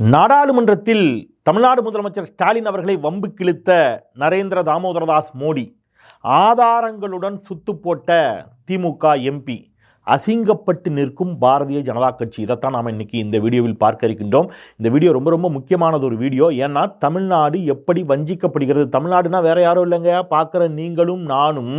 நாடாளுமன்றத்தில் தமிழ்நாடு முதலமைச்சர் ஸ்டாலின் அவர்களை வம்பு கிழித்த நரேந்திர தாமோதரதாஸ் மோடி. ஆதாரங்களுடன் சுத்து போட்ட திமுக எம்பி. அசிங்கப்பட்டு நிற்கும் பாரதிய ஜனதா கட்சி. இதைத்தான் நாம் இன்றைக்கி இந்த வீடியோவில் பார்க்க இருக்கின்றோம். இந்த வீடியோ ரொம்ப ரொம்ப முக்கியமானது ஒரு வீடியோ. ஏன்னா தமிழ்நாடு எப்படி வஞ்சிக்கப்படுகிறது? தமிழ்நாடுனா வேறு யாரும் இல்லைங்க. பார்க்குற நீங்களும் நானும்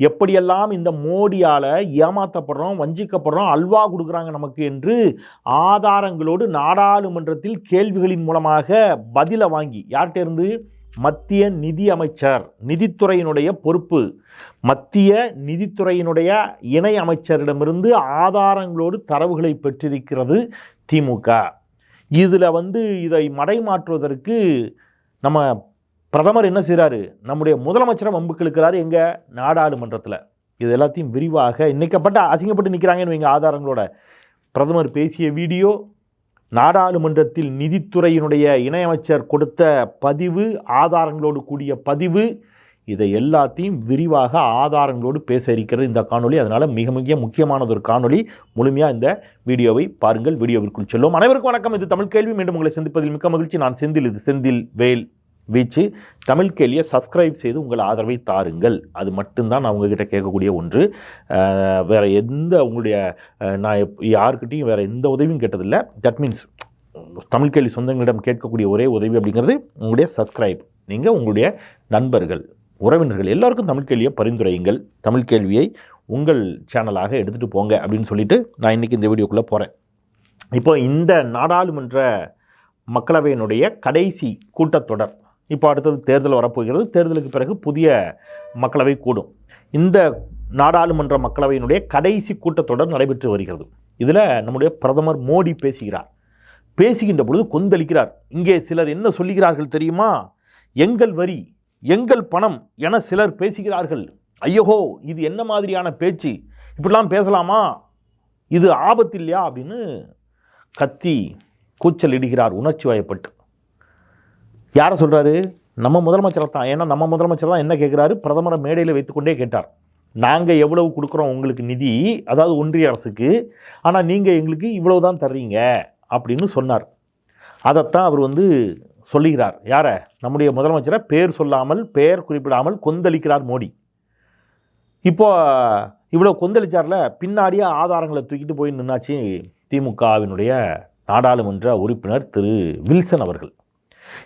எப்படியெல்லாம் இந்த மோடியால் ஏமாற்றப்படுறோம் வஞ்சிக்கப்படுறோம் அல்வா கொடுக்குறாங்க நமக்கு என்று ஆதாரங்களோடு நாடாளுமன்றத்தில் கேள்விகளின் மூலமாக பதிலை வாங்கி யார்கிட்ட இருந்து? மத்திய நிதி அமைச்சர் நிதித்துறையினுடைய பொறுப்பு. மத்திய நிதித்துறையினுடைய இணை அமைச்சரிடமிருந்து ஆதாரங்களோடு தரவுகளை பெற்றிருக்கிறது திமுக. இதில் வந்து இதை மடைமாற்றுவதற்கு நம்ம பிரதமர் என்ன செய்கிறாரு நம்முடைய முதலமைச்சரை வம்புக்கு இழுக்கிறாரு எங்கள் நாடாளுமன்றத்தில். இது எல்லாத்தையும் விரிவாக இன்னைக்கப்பட்ட அசிங்கப்பட்டு நிற்கிறாங்கன்னு வைங்க ஆதாரங்களோட. பிரதமர் பேசிய வீடியோ நாடாளுமன்றத்தில் நிதித்துறையினுடைய இணையமைச்சர் கொடுத்த பதிவு ஆதாரங்களோடு கூடிய பதிவு இதை எல்லாத்தையும் விரிவாக ஆதாரங்களோடு பேச இருக்கிறது இந்த காணொளி. அதனால் மிக மிக முக்கியமானது ஒரு காணொளி. முழுமையாக இந்த வீடியோவை பாருங்கள். வீடியோவிற்குள் செல்லும் அனைவருக்கும் வணக்கம். இது தமிழ் கேள்வி. மீண்டும் உங்களை சந்திப்பதில் மிக்க மகிழ்ச்சி. நான் செந்தில் இது செந்தில் வேல். வீச்சு. தமிழ் கேள்வியை சப்ஸ்கிரைப் செய்து உங்கள் ஆதரவை தாருங்கள். அது மட்டும்தான் நான் உங்ககிட்ட கேட்கக்கூடிய ஒன்று. வேறு எந்த உங்களுடைய நான் யாருக்கிட்டையும் வேறு எந்த உதவியும் கேட்டதில்லை. தட் மீன்ஸ் தமிழ் கேள்வி சொந்தங்களிடம் கேட்கக்கூடிய ஒரே உதவி அப்படிங்கிறது உங்களுடைய சப்ஸ்கிரைப் நீங்கள் உங்களுடைய நண்பர்கள் உறவினர்கள் எல்லாருக்கும் தமிழ் கேள்வியை பரிந்துரையுங்கள். தமிழ் கேள்வியை உங்கள் சேனலாக எடுத்துகிட்டு போங்க அப்படின்னு சொல்லிட்டு நான் இன்றைக்கி இந்த வீடியோக்குள்ளே போகிறேன் இப்போ இந்த நாடாளுமன்ற மக்களவையினுடைய கடைசி கூட்டத்தொடர் இப்போ அடுத்தது தேர்தல் வரப்போகிறது. தேர்தலுக்கு பிறகு புதிய மக்களவை கூடும். இந்த நாடாளுமன்ற மக்களவையினுடைய கடைசி கூட்டத்தொடர் நடைபெற்று வருகிறது. இதில் நம்முடைய பிரதமர் மோடி பேசுகிறார். பேசுகின்ற பொழுது கொந்தளிக்கிறார். இங்கே சிலர் என்ன சொல்லுகிறார்கள் தெரியுமா? எங்கள் வரி எங்கள் பணம் என சிலர் பேசுகிறார்கள். ஐயோ இது என்ன மாதிரியான பேச்சு? இப்படிலாம் பேசலாமா? இது ஆபத்து இல்லையா? அப்படின்னு கத்தி கூச்சல் இடுகிறார் உணர்ச்சி வயப்பட்டு யாரை சொல்கிறாரு நம்ம முதலமைச்சர் தான். ஏன்னா நம்ம முதலமைச்சர் தான் என்ன கேட்குறாரு பிரதமரை மேடையில் வைத்துக்கொண்டே கேட்டார். நாங்கள் எவ்வளவு கொடுக்குறோம் உங்களுக்கு நிதி? அதாவது ஒன்றிய அரசுக்கு. ஆனால் நீங்கள் எங்களுக்கு இவ்வளவு தான் தர்றீங்க அப்படின்னு சொன்னார். அதைத்தான் அவர் வந்து சொல்லுகிறார். யாரை? நம்முடைய முதலமைச்சரை பேர் சொல்லாமல் பெயர் குறிப்பிடாமல் கொந்தளிக்கிறார் மோடி. இப்போ இவ்வளோ கொந்தளிச்சார்ல பின்னாடியே ஆதாரங்களை தூக்கிட்டு போய் நின்னாச்சு திமுகவினுடைய நாடாளுமன்ற உறுப்பினர் திரு வில்சன் அவர்கள்.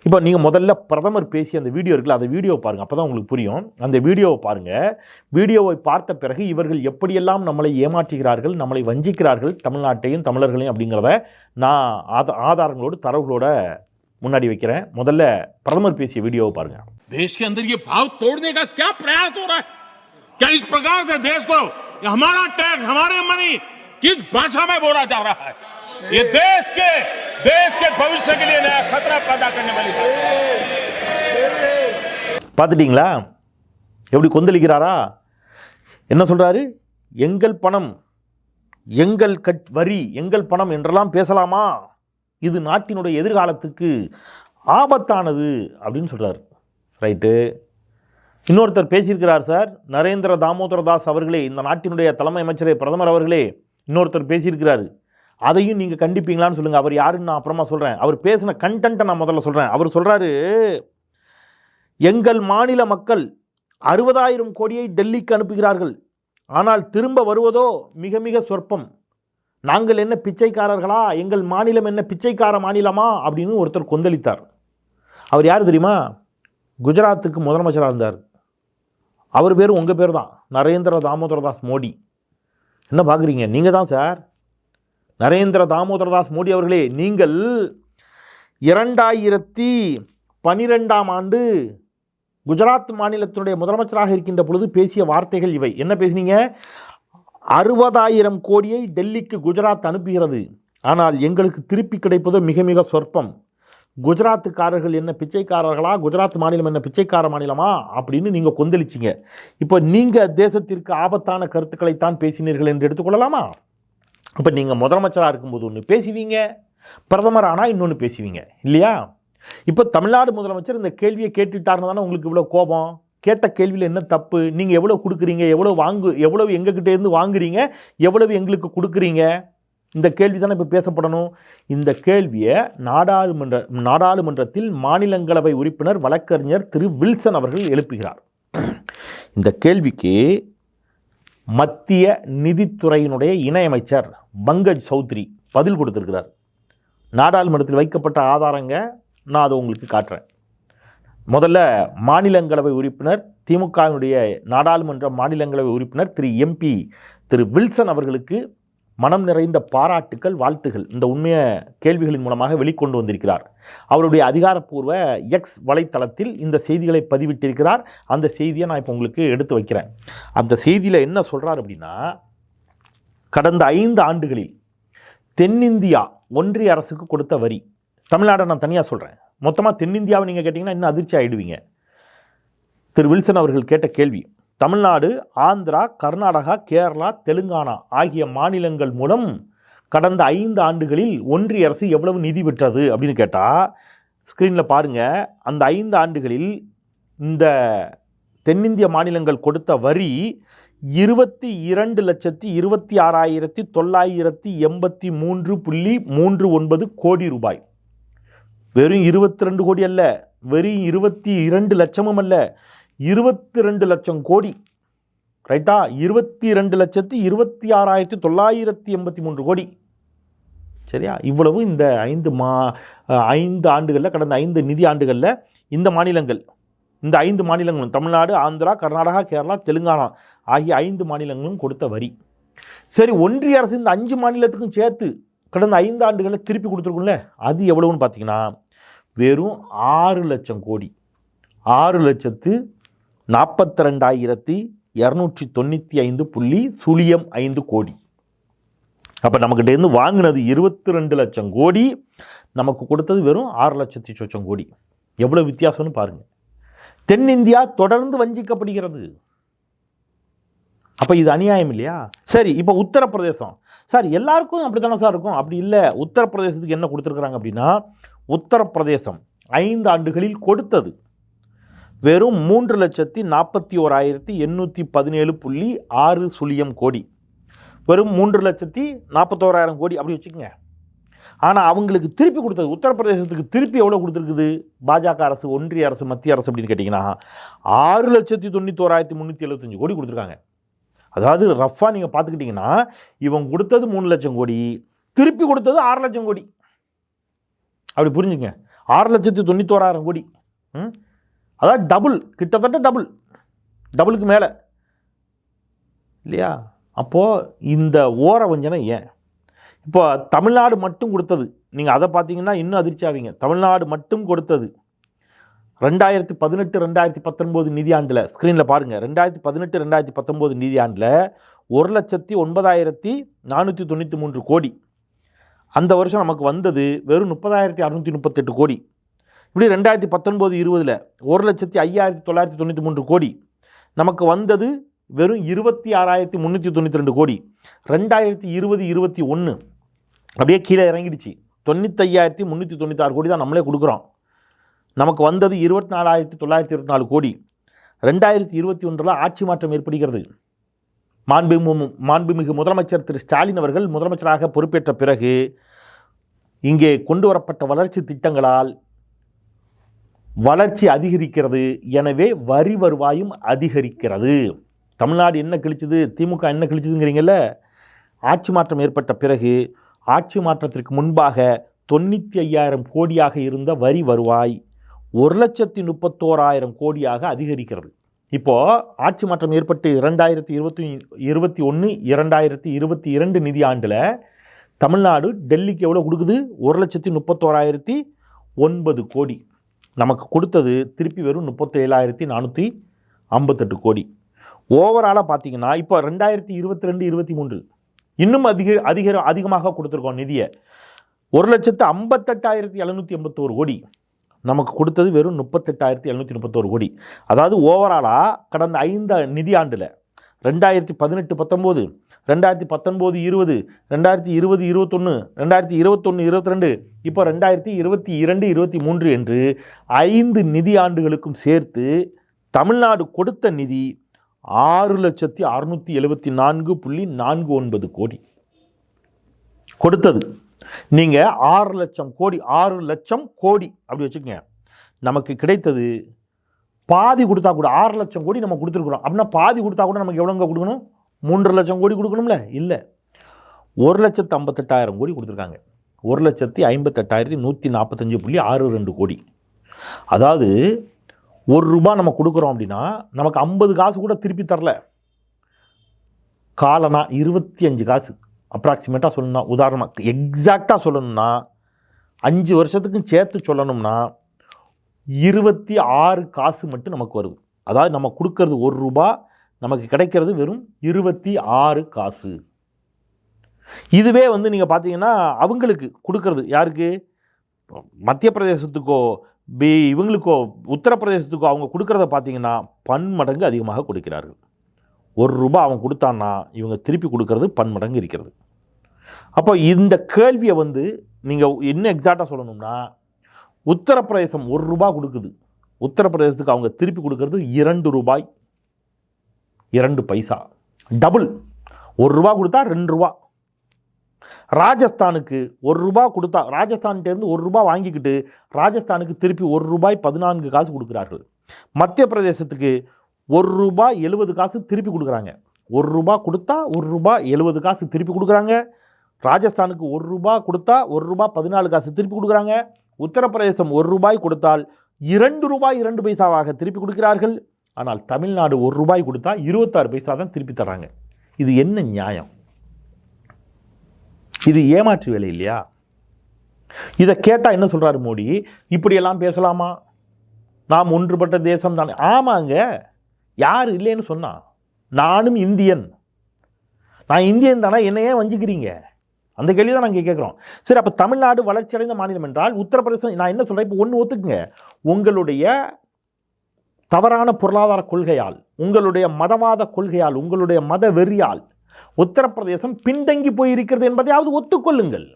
இப்போ நீங்கள் முதல்ல பிரதமர் பேசிய அந்த வீடியோ இருக்குல்ல அந்த வீடியோவை பாருங்கள் அப்போ தான் உங்களுக்கு புரியும் அந்த வீடியோவை பாருங்கள் வீடியோவை பார்த்த பிறகு இவர்கள் எப்படியெல்லாம் நம்மளை ஏமாற்றுகிறார்கள் நம்மளை வஞ்சிக்கிறார்கள் தமிழ்நாட்டையும் தமிழர்களையும் அப்படிங்கிறத நான் ஆத ஆதாரங்களோடு தரவுகளோட முன்னாடி வைக்கிறேன் முதல்ல பிரதமர் பேசிய வீடியோவை பாருங்கள் देश के अंदर ये भाव तोड़ने का क्या प्रयास हो रहा है क्या इस प्रकार से देश को ये हमारा टैक्स हमारे मनी किस भाषा में बोला जा रहा है ये देश के देश के भविष्य के लिए नया खतरा पैदा करने वाली बात है। பார்த்துட்டிங்களா எப்படி கொந்தளிக்கிறாரா என்ன சொல்கிறாரு எங்கள் பணம் எங்கள் கட் வரி எங்கள் பணம் என்றெல்லாம் பேசலாமா இது நாட்டினுடைய எதிர்காலத்துக்கு ஆபத்தானது அப்படின்னு சொல்கிறார் ரைட்டு இன்னொருத்தர் பேசியிருக்கிறார் சார் நரேந்திர தாமோதர தாஸ் அவர்களே இந்த நாட்டினுடைய தலைமை அமைச்சரே பிரதமர் அவர்களே இன்னொருத்தர் பேசியிருக்கிறாரு அதையும் நீங்கள் கண்டிப்பீங்களான்னு சொல்லுங்கள் அவர் யாருன்னு நான் அப்புறமா சொல்கிறேன் அவர் பேசின கண்டென்ட்டை நான் முதல்ல சொல்கிறேன் அவர் சொல்கிறாரு எங்கள் மாநில மக்கள் அறுபதாயிரம் கோடியை டெல்லிக்கு அனுப்புகிறார்கள். ஆனால் திரும்ப வருவதோ மிக மிக சொற்பம். நாங்கள் என்ன பிச்சைக்காரர்களா? எங்கள் மாநிலம் என்ன பிச்சைக்கார மாநிலமா? அப்படின்னு ஒருத்தர் கொந்தளித்தார். அவர் யார் தெரியுமா? குஜராத்துக்கு முதலமைச்சராக இருந்தார். அவர் பேர் உங்கள் பேர் தான் நரேந்திர தாமோதரதாஸ் மோடி. என்ன பார்க்குறீங்க நீங்கள் தான் சார். நரேந்திர தாமோதரதாஸ் மோடி அவர்களே நீங்கள் இரண்டாயிரத்தி பனிரெண்டாம் ஆண்டு குஜராத் மாநிலத்தினுடைய முதலமைச்சராக இருக்கின்ற பொழுது பேசிய வார்த்தைகள் இவை. என்ன பேசுனீங்க? அறுபதாயிரம் கோடியை டெல்லிக்கு குஜராத் அனுப்புகிறது. ஆனால் எங்களுக்கு திருப்பி கிடைப்பதோ மிக மிக சொற்பம். குஜராத்துக்காரர்கள் என்ன பிச்சைக்காரர்களா? குஜராத் மாநிலம் என்ன பிச்சைக்கார மாநிலமா? அப்படின்னு நீங்கள் கொந்தளிச்சிங்க. இப்போ நீங்கள் தேசத்திற்கு ஆபத்தான கருத்துக்களைத்தான் பேசினீர்கள் என்று எடுத்துக்கொள்ளலாமா? இப்போ நீங்கள் முதலமைச்சராக இருக்கும்போது ஒன்று பேசுவீங்க? பிரதமர் ஆனால் இன்னொன்று பேசுவீங்க. இல்லையா? இப்போ தமிழ்நாடு முதலமைச்சர் இந்த கேள்வியை கேட்டுட்டாருன்னு தானே உங்களுக்கு இவ்வளோ கோபம்? கேட்ட கேள்வியில் என்ன தப்பு? நீங்கள் எவ்வளோ கொடுக்குறீங்க? எவ்வளோ வாங்கு எவ்வளவு எங்ககிட்ட இருந்து வாங்குறீங்க? எவ்வளவு எங்களுக்கு கொடுக்குறீங்க? இந்த கேள்வி தானே இப்போ பேசப்படணும். இந்த கேள்வியை நாடாளுமன்ற நாடாளுமன்றத்தில் மாநிலங்களவை உறுப்பினர் வழக்கறிஞர் திரு வில்சன் அவர்கள் எழுப்புகிறார். இந்த கேள்விக்கு மத்திய நிதித்துறையினுடைய இணையமைச்சர் பங்கஜ் சௌத்ரி பதில் கொடுத்துருக்கிறார். நாடாளுமன்றத்தில் வைக்கப்பட்ட ஆதாரங்க நான் அதை உங்களுக்கு காட்டுறேன். முதல்ல மாநிலங்களவை உறுப்பினர் திமுகவினுடைய நாடாளுமன்ற மாநிலங்களவை உறுப்பினர் திரு எம்பி திரு வில்சன் அவர்களுக்கு மனம் நிறைந்த பாராட்டுக்கள் வாழ்த்துகள். இந்த உண்மைய கேள்விகளின் மூலமாக வெளிக்கொண்டு வந்திருக்கிறார். அவருடைய அதிகாரப்பூர்வ எக்ஸ் வலைத்தளத்தில் இந்த செய்திகளை பதிவிட்டிருக்கிறார். அந்த செய்தியை நான் இப்போ உங்களுக்கு எடுத்து வைக்கிறேன். அந்த செய்தியில் என்ன சொல்கிறார் அப்படின்னா கடந்த ஐந்து ஆண்டுகளில் தென்னிந்தியா ஒன்றிய அரசுக்கு கொடுத்த வரி. தமிழ்நாடை நான் தனியாக சொல்கிறேன் மொத்தமாக தென்னிந்தியாவை நீங்கள் கேட்டிங்கன்னா இன்னும் அதிர்ச்சி ஆகிடுவீங்க திரு வில்சன் அவர்கள் கேட்ட கேள்வி தமிழ்நாடு ஆந்திரா கர்நாடகா கேரளா தெலுங்கானா ஆகிய மாநிலங்கள் மூலம் கடந்த ஐந்து ஆண்டுகளில் ஒன்றிய அரசு எவ்வளவு நிதி பெற்றது அப்படின்னு கேட்டால் ஸ்க்ரீனில் பாருங்கள் அந்த ஐந்து ஆண்டுகளில் இந்த தென்னிந்திய மாநிலங்கள் கொடுத்த வரி இருபத்தி இரண்டு லட்சத்தி இருபத்தி ஆறாயிரத்தி தொள்ளாயிரத்தி எண்பத்தி மூன்று புள்ளி மூன்று ஒன்பது கோடி ரூபாய். வெறும் இருபத்தி ரெண்டு கோடி அல்ல வெறும் இருபத்தி இரண்டு லட்சமும் அல்ல இருபத்தி ரெண்டு லட்சம் கோடி. ரைட்டா இருபத்தி ரெண்டு லட்சத்தி இருபத்தி ஆறாயிரத்தி தொள்ளாயிரத்தி எண்பத்தி மூன்று கோடி. சரியா? இவ்வளவு இந்த ஐந்து மா ஐந்து ஆண்டுகளில் கடந்த ஐந்து நிதி ஆண்டுகளில் இந்த மாநிலங்கள். இந்த ஐந்து மாநிலங்களும் தமிழ்நாடு ஆந்திரா கர்நாடகா கேரளா தெலுங்கானா ஆகிய ஐந்து மாநிலங்களும் கொடுத்த வரி. சரி ஒன்றிய அரசு இந்த அஞ்சு மாநிலத்துக்கும் சேர்த்து கடந்த ஐந்து ஆண்டுகளில் திருப்பி கொடுத்துருக்கும்ல அது எவ்வளவுன்னு பார்த்தீங்கன்னா வெறும் ஆறு லட்சம் கோடி. ஆறு லட்சத்து நாற்பத்தி ரெண்டாயிரத்தி இரநூற்றி தொண்ணூற்றி ஐந்து புள்ளி சுழியம் ஐந்து கோடி. அப்போ நம்மக்கிட்டேருந்து வாங்கினது இருபத்தி ரெண்டு லட்சம் கோடி நமக்கு கொடுத்தது வெறும் ஆறு லட்சத்தி சொச்சம் கோடி. எவ்வளோ வித்தியாசம்னு பாருங்கள் தென்னிந்தியா தொடர்ந்து வஞ்சிக்கப்படுகிறது. அப்போ இது அநியாயம் இல்லையா? சரி இப்போ உத்தரப்பிரதேசம். சார் எல்லாருக்கும் அப்படி தானே சார் இருக்கும்? அப்படி இல்லை. உத்தரப்பிரதேசத்துக்கு என்ன கொடுத்துருக்குறாங்க அப்படின்னா உத்தரப்பிரதேசம் ஐந்து ஆண்டுகளில் கொடுத்தது. வெறும் மூன்று லட்சத்தி நாற்பத்தி ஓராயிரத்தி எண்ணூற்றி பதினேழு புள்ளி ஆறு சுழியம் கோடி. வெறும் மூன்று லட்சத்தி நாற்பத்தோராயிரம் கோடி அப்படி வச்சுக்கோங்க. ஆனால் அவங்களுக்கு திருப்பி கொடுத்தது உத்தரப்பிரதேசத்துக்கு திருப்பி எவ்வளோ கொடுத்துருக்குது? பாஜக அரசு ஒன்றிய அரசு மத்திய அரசு அப்படின்னு கேட்டிங்கன்னா ஆறு லட்சத்தி தொண்ணூத்தோராயிரத்தி முந்நூற்றி எழுபத்தஞ்சு கோடி கொடுத்துருக்காங்க. அதாவது ரஃபாக நீங்கள் பார்த்துக்கிட்டிங்கன்னா இவன் கொடுத்தது மூணு லட்சம் கோடி திருப்பி கொடுத்தது ஆறு லட்சம் கோடி. அப்படி புரிஞ்சுங்க. ஆறு லட்சத்தி தொண்ணூத்தோராயிரம் கோடி. ம்? அதாவது டபுள் கிட்டத்தட்ட டபுள் டபுளுக்கு மேலே. இல்லையா? அப்போது இந்த ஓர வஞ்சனை ஏன்? இப்போ தமிழ்நாடு மட்டும் கொடுத்தது. நீங்கள் அதை பார்த்தீங்கன்னா இன்னும் அதிர்ச்சி ஆவீங்க. தமிழ்நாடு மட்டும் கொடுத்தது. ரெண்டாயிரத்தி பதினெட்டு ரெண்டாயிரத்தி பத்தொன்பது நிதியாண்டில் ஸ்க்ரீனில் பாருங்கள் ரெண்டாயிரத்தி பதினெட்டு ரெண்டாயிரத்தி பத்தொம்போது நிதியாண்டில் ஒரு லட்சத்தி ஒன்பதாயிரத்தி நானூற்றி தொண்ணூற்றி மூன்று கோடி. அந்த வருஷம் நமக்கு வந்தது வெறும் முப்பதாயிரத்தி அறுநூற்றி முப்பத்தெட்டு கோடி. இப்படி ரெண்டாயிரத்தி பத்தொன்பது இருபதில் ஒரு லட்சத்தி ஐயாயிரத்தி தொள்ளாயிரத்தி தொண்ணூற்றி மூன்று கோடி. நமக்கு வந்தது வெறும் இருபத்தி ஆறாயிரத்தி முந்நூற்றி தொண்ணூற்றி ரெண்டு கோடி. ரெண்டாயிரத்தி இருபது இருபத்தி ஒன்று அப்படியே கீழே இறங்கிடுச்சு. தொண்ணூத்தையாயிரத்தி முந்நூற்றி தொண்ணூத்தாறு கோடி தான் நம்மளே கொடுக்குறோம். நமக்கு வந்தது இருபத்தி நாலாயிரத்தி தொள்ளாயிரத்தி இருபத்தி நாலு கோடி. ரெண்டாயிரத்தி இருபத்தி ஒன்றில் ஆட்சி மாற்றம் ஏற்படுகிறது. மாண்புமிகு மாண்புமிகு முதலமைச்சர் திரு ஸ்டாலின் அவர்கள் முதலமைச்சராக பொறுப்பேற்ற பிறகு இங்கே கொண்டு வரப்பட்ட வளர்ச்சி திட்டங்களால் வளர்ச்சி அதிகரிக்கிறது. எனவே வரி வருவாயும் அதிகரிக்கிறது. தமிழ்நாடு என்ன கிழிச்சுது? திமுக என்ன கிழிச்சுதுங்கிறீங்கல்ல? ஆட்சி மாற்றம் ஏற்பட்ட பிறகு ஆட்சி மாற்றத்திற்கு முன்பாக தொண்ணூற்றி ஐயாயிரம் கோடியாக இருந்த வரி வருவாய் ஒரு லட்சத்தி முப்பத்தோராயிரம் கோடியாக அதிகரிக்கிறது. இப்போது ஆட்சி மாற்றம் ஏற்பட்டு இரண்டாயிரத்தி இருபத்தி இருபத்தி ஒன்று இரண்டாயிரத்தி இருபத்தி இரண்டு நிதி ஆண்டில் தமிழ்நாடு டெல்லிக்கு எவ்வளோ கொடுக்குது? ஒரு லட்சத்தி முப்பத்தோராயிரத்தி ஒன்பது கோடி. நமக்கு கொடுத்தது திருப்பி வெறும் முப்பத்தேழாயிரத்தி நானூற்றி ஐம்பத்தெட்டு கோடி. ஓவராலாக பார்த்தீங்கன்னா இப்போ ரெண்டாயிரத்தி இருபத்தி ரெண்டு இருபத்தி மூன்று இன்னும் அதிக அதிக அதிகமாக கொடுத்துருக்கோம் நிதியை. ஒரு லட்சத்து ஐம்பத்தெட்டாயிரத்தி எழுநூற்றி எண்பத்தோரு கோடி. நமக்கு கொடுத்தது வெறும் முப்பத்தெட்டாயிரத்தி எழுநூற்றி முப்பத்தோரு கோடி. அதாவது ஓவராலாக கடந்த ஐந்து நிதியாண்டில் ரெண்டாயிரத்தி பதினெட்டு பத்தொம்போது ரெண்டாயிரத்தி பத்தொன்போது இருபது ரெண்டாயிரத்தி இருபது இருபத்தொன்று ரெண்டாயிரத்தி இருபத்தொன்று இருபத்தி ரெண்டு இப்போ ரெண்டாயிரத்தி இருபத்தி இரண்டு இருபத்தி மூன்று என்று ஐந்து நிதியாண்டுகளுக்கும் சேர்த்து தமிழ்நாடு கொடுத்த நிதி ஆறு லட்சத்தி அறுநூற்றி எழுபத்தி நான்கு புள்ளி நான்கு ஒன்பது கோடி. கொடுத்தது. நீங்கள் ஆறு லட்சம் கோடி ஆறு லட்சம் கோடி அப்படி வச்சுக்கோங்க. நமக்கு கிடைத்தது பாதி கொடுத்தா கூட ஆறு லட்சம் கோடி நம்ம கொடுத்துருக்குறோம். அப்படின்னா பாதி கொடுத்தா கூட நமக்கு எவ்வளோங்க கொடுக்கணும்? மூன்றரை லட்சம் கோடி கொடுக்கணும்ல? இல்லை. ஒரு லட்சத்து ஐம்பத்தெட்டாயிரம் கோடி கொடுத்துருக்காங்க. ஒரு லட்சத்தி ஐம்பத்தெட்டாயிரத்தி நூற்றி நாற்பத்தஞ்சு புள்ளி ஆறு ரெண்டு கோடி. அதாவது ஒரு ரூபா நம்ம கொடுக்குறோம் அப்படின்னா நமக்கு ஐம்பது காசு கூட திருப்பி தரல. காலனா இருபத்தி அஞ்சு காசு. அப்ராக்சிமேட்டாக சொல்லணும்னா உதாரணமாக எக்ஸாக்டாக சொல்லணும்னா அஞ்சு வருஷத்துக்கும் சேர்த்து சொல்லணும்னா இருபத்தி ஆறு காசு மட்டும் நமக்கு வருது அதாவது நம்ம கொடுக்கறது ஒரு ரூபா நமக்கு கிடைக்கிறது வெறும் இருபத்தி ஆறு காசு. இதுவே வந்து நீங்கள் பார்த்தீங்கன்னா அவங்களுக்கு கொடுக்கறது. யாருக்கு? மத்திய பிரதேசத்துக்கோ பி இவங்களுக்கோ உத்தரப்பிரதேசத்துக்கோ அவங்க கொடுக்குறத பார்த்தீங்கன்னா பன்மடங்கு அதிகமாக கொடுக்கிறார்கள். ஒரு ரூபாய் அவன் கொடுத்தான்னா இவங்க திருப்பி கொடுக்கறது பன்மடங்கு இருக்கிறது. அப்போ இந்த கேள்வியை வந்து நீங்கள் இன்னும் எக்ஸாக்டாக சொல்லணும்னா உத்தரப்பிரதேசம் ஒரு ரூபாய் கொடுக்குது. உத்தரப்பிரதேசத்துக்கு அவங்க திருப்பி கொடுக்கறது இரண்டு ரூபாய் இரண்டு பைசா. டபுள். ஒரு ரூபா கொடுத்தா ரெண்டு ரூபா ராஜஸ்தானுக்கு ஒரு ரூபா கொடுத்தா ராஜஸ்தான்கிட்டேருந்து ஒரு ரூபா வாங்கிக்கிட்டு ராஜஸ்தானுக்கு திருப்பி ஒரு ரூபாய் பதினான்கு காசு கொடுக்குறார்கள். மத்திய பிரதேசத்துக்கு ஒரு ரூபாய் எழுபது காசு திருப்பி கொடுக்குறாங்க. ஒரு ரூபா கொடுத்தா ஒரு ரூபாய் எழுபது காசு திருப்பி கொடுக்குறாங்க. ராஜஸ்தானுக்கு ஒரு ரூபா கொடுத்தா ஒரு ரூபாய் பதினாலு காசு திருப்பி கொடுக்குறாங்க. உத்தரப்பிரதேசம் ஒரு ரூபாய் கொடுத்தால் இரண்டு ரூபாய் இரண்டு பைசாவாக திருப்பி கொடுக்கிறார்கள். ஆனால் தமிழ்நாடு ஒரு ரூபாய் கொடுத்தா இருபத்தாறு பைசா தான் திருப்பி தர்றாங்க. இது என்ன நியாயம்? இது ஏமாற்று வேலை இல்லையா? இதை கேட்டால் என்ன சொல்கிறாரு மோடி? இப்படியெல்லாம் பேசலாமா? நாம் ஒன்றுபட்ட தேசம் தானே. ஆமாங்க. யார் இல்லைன்னு சொன்னான் நானும் இந்தியன். நான் இந்தியன் தானே? என்ன ஏன் வஞ்சிக்கிறீங்க? அந்த கேள்வி தான் நாங்கள் கேட்குறோம். சரி அப்போ தமிழ்நாடு வளர்ச்சியடைந்த மாநிலம் என்றால் உத்தரப்பிரதேசம் நான் என்ன சொல்கிறேன் இப்போ ஒன்று ஒத்துக்குங்க. உங்களுடைய தவறான பொருளாதார கொள்கையால் உங்களுடைய மதவாத கொள்கையால் உங்களுடைய மத வெறியால் உத்தரப்பிரதேசம் பின்தங்கி போயிருக்கிறது என்பதையாவது ஒத்துக்கொள்ளுங்கள்.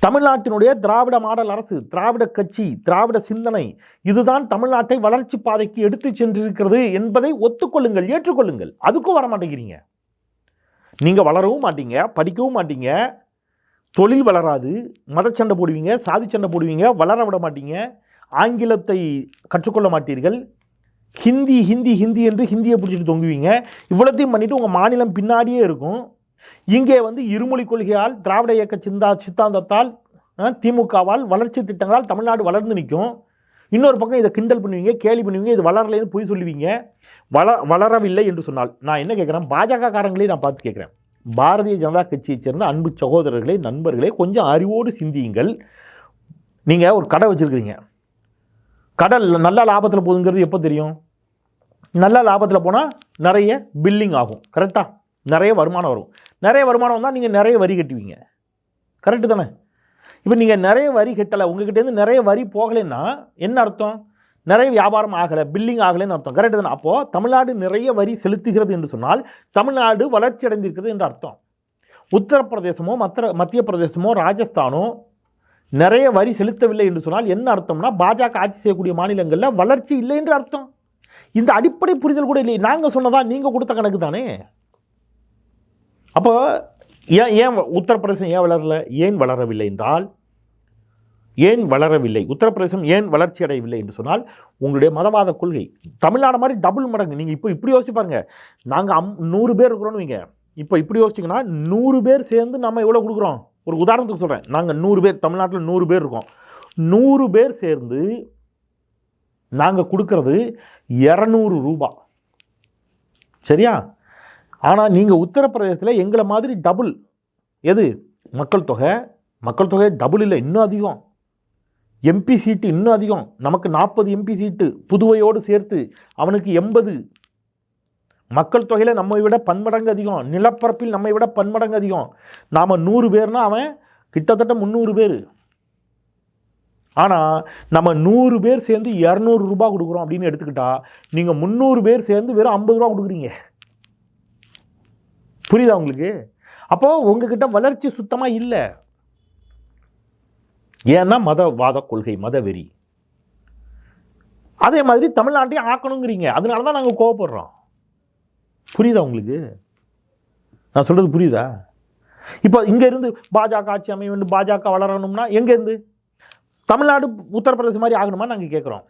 தமிழ்நாட்டினுடைய திராவிட மாடல் அரசு திராவிட கட்சி திராவிட சிந்தனை இதுதான் தமிழ்நாட்டை வளர்ச்சி பாதைக்கு எடுத்து சென்றிருக்கிறது என்பதை ஒத்துக்கொள்ளுங்கள் ஏற்றுக்கொள்ளுங்கள். அதுக்கும் வர மாட்டேங்கிறீங்க நீங்கள் வளரவும் மாட்டீங்க படிக்கவும் மாட்டீங்க தொழில் வளராது மதச்சண்டை போடுவீங்க சாதி சண்டை போடுவீங்க வளர விட மாட்டீங்க ஆங்கிலத்தை கற்றுக்கொள்ள மாட்டீர்கள் ஹிந்தி ஹிந்தி ஹிந்தி என்று ஹிந்தியை பிடிச்சிட்டு தொங்குவீங்க. இவ்வளோத்தையும் பண்ணிவிட்டு உங்கள் மாநிலம் பின்னாடியே இருக்கும். இங்கே வந்து இருமொழி கொள்கையால் திராவிட இயக்க சிந்தா சித்தாந்தத்தால் திமுகவால் வளர்ச்சி திட்டங்களால் தமிழ்நாடு வளர்ந்து நிற்கும். இன்னொரு பக்கம் இதை கிண்டல் பண்ணுவீங்க கேலி பண்ணுவீங்க இது வளரலைன்னு பொய் சொல்லுவீங்க. வள வளரவில்லை என்று சொன்னால் நான் என்ன கேட்குறேன்? பாஜக காரங்களே நான் பார்த்து கேட்குறேன். பாரதிய ஜனதா கட்சியைச் சேர்ந்த அன்பு சகோதரர்களே நண்பர்களே கொஞ்சம் அறிவோடு சிந்தியுங்கள். நீங்கள் ஒரு கடை வச்சுருக்கிறீங்க. கடல் நல்ல லாபத்தில் போகுதுங்கிறது எப்போ தெரியும்? நல்ல லாபத்தில் போனால் நிறைய பில்லிங் ஆகும். கரெக்டாக நிறைய வருமானம் வரும். நிறைய வருமானம் வந்தால் நீங்கள் நிறைய வரி கட்டுவீங்க. கரெக்டு தானே? இப்போ நீங்கள் நிறைய வரி கட்டலை உங்ககிட்டேருந்து நிறைய வரி போகலைன்னா என்ன அர்த்தம்? நிறைய வியாபாரம் ஆகலை பில்லிங் ஆகலைன்னு அர்த்தம். கரெக்டு தானே? அப்போது தமிழ்நாடு நிறைய வரி செலுத்துகிறது என்று சொன்னால் தமிழ்நாடு வளர்ச்சி அடைந்திருக்கிறது என்று அர்த்தம். உத்தரப்பிரதேசமோ மற்ற மத்திய பிரதேசமோ ராஜஸ்தானோ நிறைய வரி செலுத்தவில்லை என்று சொன்னால் என்ன அர்த்தம்னா பாஜக ஆட்சி செய்யக்கூடிய மாநிலங்களில் வளர்ச்சி இல்லை என்று அர்த்தம். இந்த அடிப்படை புரிதல் கூட இல்லை நாங்கள் சொன்னதா நீங்கள் கொடுத்த கணக்கு தானே அப்போ ஏன் ஏன் உத்தரப்பிரதேசம் ஏன் வளரல? ஏன் வளரவில்லை என்றால் ஏன் வளரவில்லை? உத்தரப்பிரதேசம் ஏன் வளர்ச்சி அடையவில்லை என்று சொன்னால் உங்களுடைய மதவாத கொள்கை. தமிழ்நாடு மாதிரி டபுள் மடங்கு. நீங்கள் இப்போ இப்படி யோசிச்சு பாருங்கள் நாங்கள் அம் நூறு பேர் இருக்கிறோன்னு வைங்க. இப்போ இப்படி யோசிச்சிங்கன்னா நூறு பேர் சேர்ந்து நம்ம எவ்வளோ கொடுக்குறோம்? ஒரு உதாரணத்துக்கு சொல்கிறேன் நாங்கள் நூறு பேர் தமிழ்நாட்டில் நூறு பேர் இருக்கோம். நூறு பேர் சேர்ந்து நாங்கள் கொடுக்கறது இரநூறு ரூபா. சரியா? ஆனால் நீங்கள் உத்தரப்பிரதேசத்தில் எங்களை மாதிரி டபுள் எது? மக்கள் தொகை. மக்கள் தொகை டபுள் இல்லை இன்னும் அதிகம். எம்பி சீட்டு இன்னும் அதிகம். நமக்கு நாற்பது எம்பி சீட்டு புதுவையோடு சேர்த்து அவனுக்கு எண்பது. மக்கள் தொகையில் நம்மை விட பன்மடங்கு அதிகம். நிலப்பரப்பில் நம்மை விட பன்மடங்கு அதிகம். நாம் நூறு பேர்னால் அவன் கிட்டத்தட்ட முந்நூறு பேர். ஆனால் நம்ம நூறு பேர் சேர்ந்து இரநூறு கொடுக்குறோம் அப்படின்னு எடுத்துக்கிட்டா நீங்கள் முந்நூறு பேர் சேர்ந்து வெறும் ஐம்பது ரூபா கொடுக்குறீங்க. புரியுதா உங்களுக்கு? அப்போது உங்ககிட்ட வளர்ச்சி சுத்தமாக இல்லை. ஏன்னா மதவாத கொள்கை மத வெறி. அதே மாதிரி தமிழ்நாட்டையும் ஆக்கணுங்கிறீங்க. அதனால தான் நாங்கள் கோவப்படுறோம். புரியுதா உங்களுக்கு? நான் சொல்கிறது புரியுதா? இப்போ இங்கேருந்து பாஜக ஆட்சி அமைய வேண்டும் பாஜக வளரணும்னா எங்கேருந்து தமிழ்நாடு உத்தரப்பிரதேசம் மாதிரி ஆகணுமா நாங்கள் கேட்குறோம்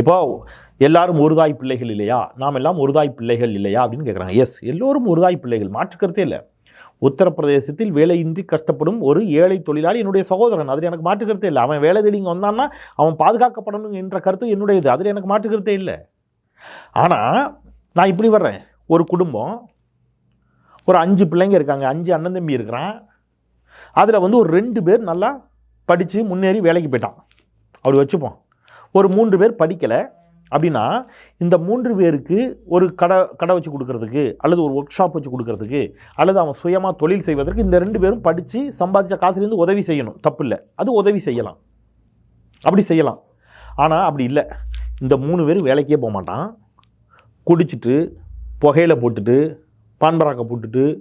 இப்போ எல்லாரும் ஒருதாய் பிள்ளைகள் இல்லையா? நாம் எல்லாம் ஒருதாய் பிள்ளைகள் இல்லையா? அப்படின்னு கேட்குறாங்க எஸ் எல்லோரும் ஒருதாய் பிள்ளைகள். மாற்றுக்கருத்தே இல்லை. உத்தரப்பிரதேசத்தில் வேலையின்றி கஷ்டப்படும் ஒரு ஏழை தொழிலாளி என்னுடைய சகோதரன். அதில் எனக்கு மாற்றுக்கருத்தே இல்லை. அவன் வேலை தேடி இங்கே வந்தான்னா அவன் பாதுகாக்கப்படணும் என்ற கருத்து என்னுடையது. அதில் எனக்கு மாற்றுக்கருத்தே இல்லை. ஆனால் நான் இப்படி வர்றேன். ஒரு குடும்பம் ஒரு அஞ்சு பிள்ளைங்க இருக்காங்க. அஞ்சு அண்ணன் தம்பி இருக்கிறான். அதில் வந்து ஒரு ரெண்டு பேர் நல்லா படித்து முன்னேறி வேலைக்கு போயிட்டான். அப்படி வச்சுப்போம். ஒரு மூன்று பேர் படிக்கலை. அப்படின்னா இந்த மூன்று பேருக்கு ஒரு கடை கடை வச்சு கொடுக்கறதுக்கு அல்லது ஒரு ஒர்க் ஷாப் வச்சு கொடுக்கறதுக்கு அல்லது அவன் சுயமாக தொழில் செய்வதற்கு இந்த ரெண்டு பேரும் படித்து சம்பாதிச்ச காசுலேருந்து உதவி செய்யணும். தப்பு இல்லை. அது உதவி செய்யலாம். அப்படி செய்யலாம். ஆனால் அப்படி இல்லை. இந்த மூணு பேர் வேலைக்கே போக மாட்டான். குடிச்சிட்டு புகையில போட்டுட்டு பான்பராக்கை போட்டுட்டு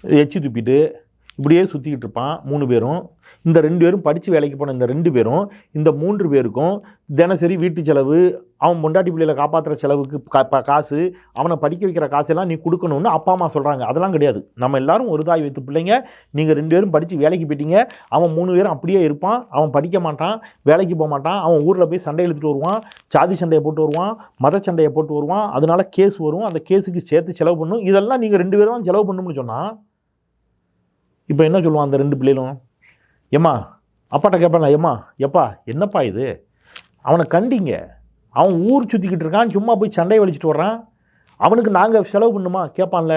எச்சி துப்பிட்டு இப்படியே சுற்றிக்கிட்டு இருப்பான் மூணு பேரும். இந்த ரெண்டு பேரும் படித்து வேலைக்கு போன இந்த ரெண்டு பேரும் இந்த மூன்று பேருக்கும் தினசரி வீட்டு செலவு அவன் பொண்டாட்டி பிள்ளைகளை காப்பாற்றுற செலவுக்கு கா- காசு அவனை படிக்க வைக்கிற காசெல்லாம் நீ கொடுக்கணும்னு அப்பா அம்மா சொல்கிறாங்க அதெல்லாம் கிடையாது. நம்ம எல்லாரும் ஒரு தாய் வைத்து பிள்ளைங்க. நீங்கள் ரெண்டு பேரும் படித்து வேலைக்கு போயிட்டீங்க. அவன் மூணு பேரும் அப்படியே இருப்பான். அவன் படிக்க மாட்டான் வேலைக்கு போக மாட்டான். அவன் ஊரில் போய் சண்டை இழுத்துட்டு வருவான் சாதி சண்டையை போட்டு வருவான் மத சண்டையை போட்டு வருவான். அதனால் கேஸ் வரும். அந்த கேஸுக்கு சேர்த்து செலவு பண்ணும். இதெல்லாம் நீங்கள் ரெண்டு பேரும் செலவு பண்ணணும்னு சொன்னால் இப்போ என்ன சொல்லுவான் அந்த ரெண்டு பிள்ளைகளும்? ஏம்மா அப்பாட்ட கேட்பாங்க ஏம்மா எப்பா என்னப்பா இது? அவனை கண்டிங்க? அவன் ஊர் சுற்றிக்கிட்டு இருக்கான் சும்மா போய் சண்டையை வலிச்சிட்டு வர்றான். அவனுக்கு நாங்கள் செலவு பண்ணுமா? கேட்பான்ல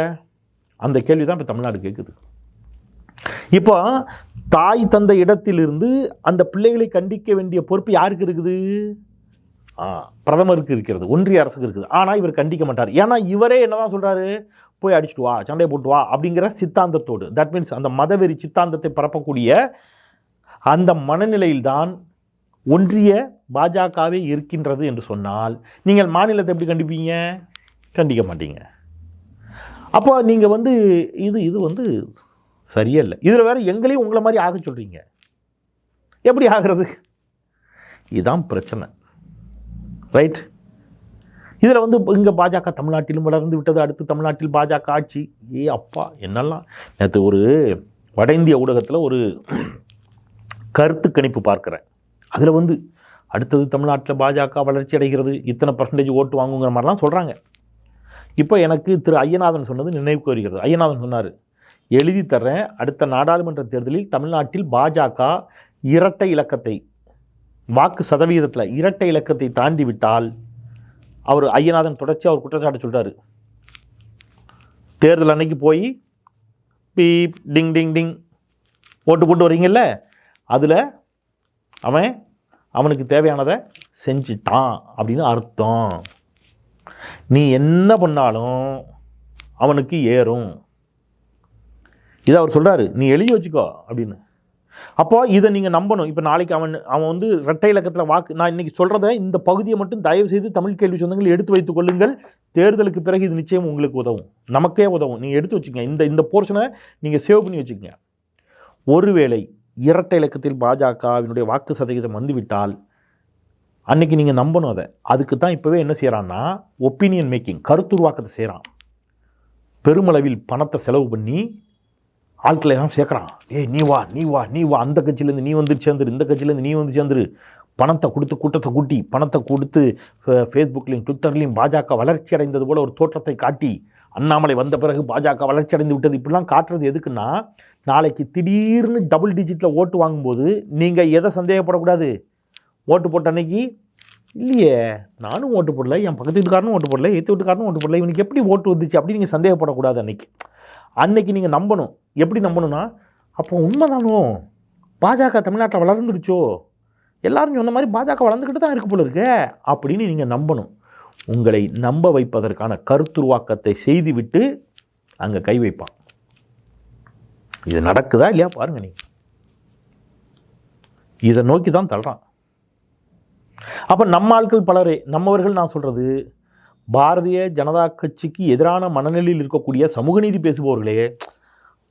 அந்த கேள்வி தான் இப்போ தமிழ்நாடு கேட்குது இப்போ தாய் தந்த இடத்திலிருந்து அந்த பிள்ளைகளை கண்டிக்க வேண்டிய பொறுப்பு யாருக்கு இருக்குது? பிரதமருக்கு இருக்கிறது ஒன்றிய அரசுக்கு இருக்குது. ஆனால் இவர் கண்டிக்க மாட்டார். ஏன்னா இவரே என்னதான் சொல்கிறாரு போய் அடிச்சுட்டு வா சண்டையை போட்டு வா அப்படிங்கிற சித்தாந்தத்தோடு தட் மீன்ஸ் அந்த மதவெறி சித்தாந்தத்தை பரப்பக்கூடிய அந்த மனநிலையில்தான் ஒன்றிய பாஜகவே இருக்கின்றது என்று சொன்னால் நீங்கள் மாநிலத்தை எப்படி கண்டிப்பீங்க? கண்டிக்க மாட்டீங்க. அப்போ நீங்கள் வந்து இது இது வந்து சரியே இல்லை இதில் வேறு எங்களையும் உங்களை மாதிரி ஆக சொல்கிறீங்க எப்படி ஆகிறது? இதுதான் பிரச்சனை. ரைட் இதில் வந்து இங்கே பாஜக தமிழ்நாட்டிலும் வளர்ந்து விட்டது அடுத்து தமிழ்நாட்டில் பாஜக ஆட்சி. ஏ அப்பா என்னெல்லாம்? நேற்று ஒரு வட இந்திய ஊடகத்தில் ஒரு கருத்து கணிப்பு பார்க்குறேன். அதில் வந்து அடுத்தது தமிழ்நாட்டில் பாஜக வளர்ச்சி அடைகிறது இத்தனை பர்சன்டேஜ் ஓட்டு வாங்குங்கிற மாதிரிலாம் சொல்கிறாங்க இப்போ எனக்கு திரு ஐயநாதன் சொன்னது நினைவுக்கு வருகிறது. ஐயநாதன் சொன்னார் எழுதி தர்றேன் அடுத்த நாடாளுமன்ற தேர்தலில் தமிழ்நாட்டில் பாஜக இரட்டை இலக்கத்தை வாக்கு சதவீதத்தில் இரட்டை இலக்கத்தை தாண்டி விட்டால் அவர் ஐயநாதன் தொடர்ச்சி அவர் குற்றச்சாட்டு சொல்கிறாரு தேர்தல் அன்னைக்கு போய் பீப் டிங் டிங் டிங் ஓட்டு போட்டு வரீங்கல்ல அதில் அவன் அவனுக்கு தேவையானதை செஞ்சிட்டான் அப்படின்னு அர்த்தம். நீ என்ன பண்ணாலும் அவனுக்கு ஏறும். இதை அவர் சொல்கிறாரு நீ எழுதி வச்சுக்கோ அப்படின்னு. அப்போ இதை நீங்கள் நம்பணும். இப்போ நாளைக்கு அவன் அவன் வந்து இரட்டை இலக்கத்தில் வாக்கு நான் இன்னைக்கு சொல்கிறத இந்த பகுதியை மட்டும் தயவு செய்து தமிழ் கேள்வி சொந்தங்கள் எடுத்து வைத்துக் கொள்ளுங்கள். தேர்தலுக்கு பிறகு இது நிச்சயம் உங்களுக்கு உதவும். நமக்கே உதவும். நீங்கள் எடுத்து வச்சுக்கங்க. இந்த இந்த போர்ஷனை நீங்கள் சேவ் பண்ணி வச்சுக்கங்க. ஒருவேளை இரட்டை இலக்கத்தில் பாஜகவினுடைய வாக்கு சதவீதம் வந்துவிட்டால் அன்னைக்கு நீங்கள் நம்பணும் அதை. அதுக்கு தான் இப்போவே என்ன செய்கிறான்னா ஒப்பீனியன் மேக்கிங் கருத்துருவாக்கத்தை செய்கிறான் பெருமளவில் பணத்தை செலவு பண்ணி ஆட்களை எல்லாம் சேர்க்குறான். ஏய் நீ வா நீ வா நீ வா. அந்த கட்சியிலேருந்து நீ வந்து சேர்ந்துரு இந்த கட்சியிலேருந்து நீ வந்து சேர்ந்துரு. பணத்தை கொடுத்து கூட்டத்தை கூட்டி பணத்தை கொடுத்து ஃபே- ட்விட்டர்லேயும் ட்விட்டர்லையும் பாஜக வளர்ச்சி அடைந்தது போல் ஒரு தோற்றத்தை காட்டி அண்ணாமலை வந்த பிறகு பாஜக வளர்ச்சி அடைந்து விட்டது. இப்படிலாம் காட்டுறது எதுக்குன்னா நாளைக்கு திடீர்னு டபுள் டிஜிட்டில் ஓட்டு வாங்கும்போது நீங்கள் எதை சந்தேகப்படக்கூடாது? ஓட்டு போட்ட அன்னைக்கு? இல்லையே நானும் ஓட்டு போடல. என் பக்கத்து வீட்டுக்காரனும் ஓட்டு போடல. எத்து வீட்டுக்காரனும் ஓட்டு போடல. இவனுக்கு எப்படி ஓட்டு வந்துச்சு? அப்படின்னு நீங்கள் சந்தேகப்படக்கூடாது அன்னைக்கு. அன்னைக்கு நீங்கள் நம்பணும். எப்படி நம்பணும்னா அப்போ உண்மைதானோ? பாஜக தமிழ்நாட்டில் வளர்ந்துருச்சோ? எல்லாரும் சொன்ன மாதிரி பாஜக வளர்ந்துக்கிட்டு தான் இருக்கு போல இருக்கே அப்படின்னு நீங்கள் நம்பணும். உங்களை நம்ப வைப்பதற்கான கருத்துருவாக்கத்தை செய்துவிட்டு அங்கே கை வைப்பான். இது நடக்குதா இல்லையா? பாருங்க நீ இதை நோக்கி தான் தள்ளுறான். அப்போ நம்ம ஆட்கள் பலரே நம்மவர்கள் நான் சொல்கிறது பாரதிய ஜனதா கட்சிக்கு எதிரான மனநிலையில் இருக்கக்கூடிய சமூக நீதி பேசுபவர்களே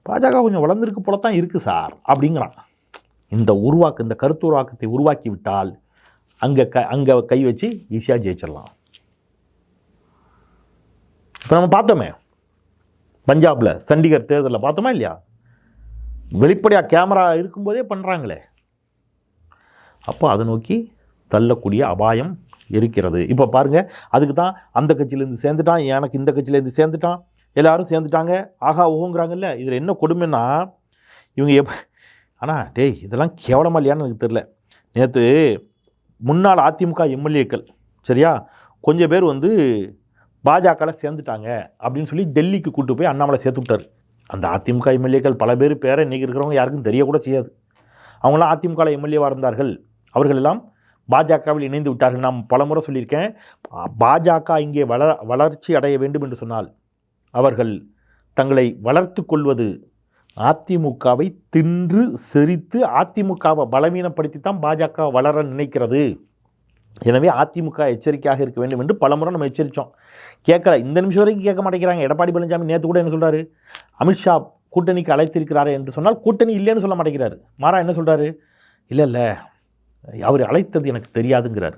பாஜக கொஞ்சம் வளர்ந்துருக்கு போல தான் இருக்குது சார் அப்படிங்கிறான். இந்த உருவாக்கு இந்த கருத்து உருவாக்கத்தை உருவாக்கி விட்டால் அங்கே க அங்கே கை வச்சு ஈஸியாக ஜெயிச்சிடலாம். இப்போ நம்ம பார்த்தோமே பஞ்சாபில் சண்டிகர் தேர்தலில் பார்த்தோமா இல்லையா? வெளிப்படையாக கேமரா இருக்கும்போதே பண்ணுறாங்களே அப்போ அதை நோக்கி தள்ளக்கூடிய அபாயம் இருக்கிறது. இப்போ பாருங்கள் அதுக்கு தான் அந்த கட்சியிலேருந்து சேர்ந்துட்டான் எனக்கு இந்த கட்சியிலேருந்து சேர்ந்துட்டான் எல்லோரும் சேர்ந்துட்டாங்க ஆகா ஓகோங்கிறாங்கல்ல இதில் என்ன கொடுமைன்னா இவங்க எப் ஆனால் டேய் இதெல்லாம் கேவலமாக இல்லையான்னு எனக்கு தெரில நேற்று முன்னாள் அதிமுக எம்எல்ஏக்கள் சரியா கொஞ்சம் பேர் வந்து பாஜகவில் சேர்ந்துட்டாங்க அப்படின்னு சொல்லி டெல்லிக்கு கூட்டு போய் அண்ணாமலை சேர்த்து விட்டார். அந்த அதிமுக எம்எல்ஏக்கள் பல பேர் பேரை இன்றைக்கி இருக்கிறவங்க யாருக்கும் தெரியக்கூட செய்யாது. அவங்களாம் அதிமுக எம்எல்ஏவாக இருந்தார்கள். அவர்கள் எல்லாம் பாஜகவில் இணைந்து விட்டார்கள். நான் பலமுறை சொல்லியிருக்கேன் பாஜக இங்கே வள வளர்ச்சி அடைய வேண்டும் என்று சொன்னால் அவர்கள் தங்களை வளர்த்து கொள்வது அதிமுகவை தின்று செரித்து அதிமுகவை பலவீனப்படுத்தி தான் பாஜக வளர நினைக்கிறது. எனவே அதிமுக எச்சரிக்கையாக இருக்க வேண்டும் என்று பலமுறை நம்ம எச்சரித்தோம். கேட்கல இந்த நிமிஷம் வரைக்கும் கேட்க மாட்டேங்கிறாங்க. எடப்பாடி பழனிசாமி நேற்று கூட என்ன சொல்கிறாரு அமித்ஷா கூட்டணிக்கு அழைத்திருக்கிறாரு என்று சொன்னால் கூட்டணி இல்லைன்னு சொல்ல மாட்டேங்கிறாரு. மாறா என்ன சொல்கிறாரு இல்லை இல்லை. அவர் அழைத்தது எனக்கு தெரியாதுங்கிறார்.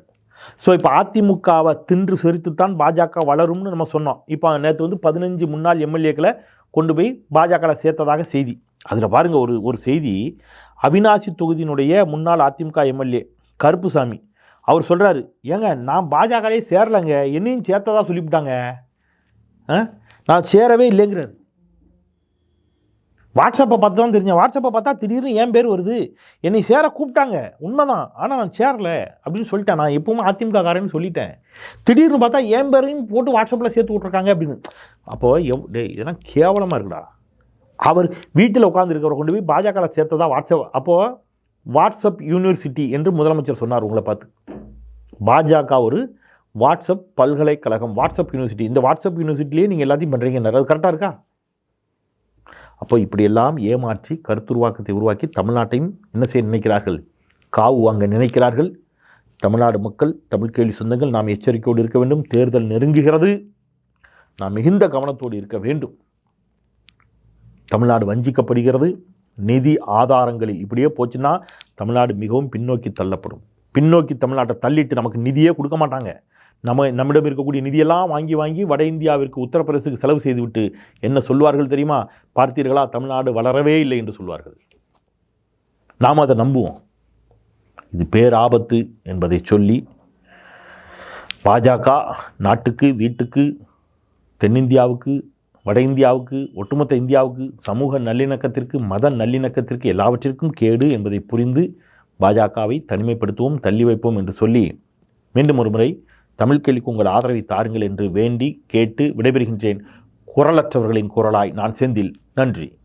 ஸோ இப்போ அதிமுகவை தின்று செறித்துத்தான் பாஜக வளரும்னு நம்ம சொன்னோம். இப்போ நேற்று வந்து பதினஞ்சு முன்னாள் எம்எல்ஏக்களை கொண்டு போய் பாஜகவில் சேர்த்ததாக செய்தி. அதில் பாருங்கள் ஒரு ஒரு செய்தி. அவினாசி தொகுதியினுடைய முன்னாள் அதிமுக எம்எல்ஏ கருப்புசாமி அவர் சொல்கிறாரு ஏங்க நான் பாஜகலே சேரலைங்க. என்னையும் சேர்த்ததா சொல்லிவிட்டாங்க? ஆ? நான் சேரவே இல்லைங்கிறார். வாட்ஸ்அப்பை பார்த்து தான் தெரிஞ்சேன். வாட்ஸ்அப்பை பார்த்தா திடீர்னு என் பேர் வருது. என்னை சேர கூப்பிட்டாங்க. உண்மைதான். ஆனால் நான் சேரல அப்படின்னு சொல்லிட்டேன். நான் எப்பவுமே அதிமுக காரன்னு சொல்லிட்டேன். திடீர்னு பார்த்தா என் பேரையும் போட்டு வாட்ஸ்அப்பில் சேர்த்து விட்ருக்காங்க அப்படின்னு. அப்போது எவ் டே இதெல்லாம் கேவலமாக இருக்குடா. அவர் வீட்டில் உட்காந்துருக்கிறவரை கொண்டு போய் பாஜகவில் சேர்த்ததா வாட்ஸ்அப் அப்போது வாட்ஸ்அப் யூனிவர்சிட்டி என்று முதலமைச்சர் சொன்னார் உங்களை பார்த்து. பாஜக ஒரு வாட்ஸ்அப் பல்கலைக்கழகம் வாட்ஸ்அப் யூனிவர்சிட்டி இந்த வாட்ஸ்அப் யூனிவர்சிட்டிலேயே நீங்கள் எல்லாத்தையும் பண்ணுறீங்கன்னாரு அது கரெக்டாக இருக்கா? அப்போ இப்படியெல்லாம் ஏமாற்றி கருத்துருவாக்கத்தை உருவாக்கி தமிழ்நாட்டையும் என்ன செய்ய நினைக்கிறார்கள்? காவு வாங்க நினைக்கிறார்கள். தமிழ்நாடு மக்கள் தமிழ் கேள்வி சொந்தங்கள் நாம் எச்சரிக்கையோடு இருக்க வேண்டும். தேர்தல் நெருங்குகிறது. நாம் மிகுந்த கவனத்தோடு இருக்க வேண்டும். தமிழ்நாடு வஞ்சிக்கப்படுகிறது. நிதி ஆதாரங்களில் இப்படியே போச்சுன்னா தமிழ்நாடு மிகவும் பின்னோக்கி தள்ளப்படும். பின்னோக்கி தமிழ்நாட்டை தள்ளிட்டு நமக்கு நிதியே கொடுக்க மாட்டாங்க. நம்ம நம்மிடம் இருக்கக்கூடிய நிதியெல்லாம் வாங்கி வாங்கி வட இந்தியாவிற்கு உத்தரப்பிரதேசத்துக்கு செலவு செய்துவிட்டு என்ன சொல்வார்கள் தெரியுமா? பார்த்தீர்களா? தமிழ்நாடு வளரவே இல்லை என்று சொல்வார்கள் நாம் அதை நம்புவோம். இது பேராபத்து என்பதை சொல்லி பாஜக நாட்டுக்கு வீட்டுக்கு தென்னிந்தியாவுக்கு வட இந்தியாவுக்கு ஒட்டுமொத்த இந்தியாவுக்கு சமூக நல்லிணக்கத்திற்கு மத நல்லிணக்கத்திற்கு எல்லாவற்றிற்கும் கேடு என்பதை புரிந்து பாஜகவை தனிமைப்படுத்துவோம் தள்ளி வைப்போம் என்று சொல்லி மீண்டும் ஒருமுறை தமிழ் கேள்விக்கு உங்கள் ஆதரவை தாருங்கள் என்று வேண்டி கேட்டு விடைபெறுகின்றேன். குரலற்றவர்களின் குரலாய் நான் செந்தில். நன்றி.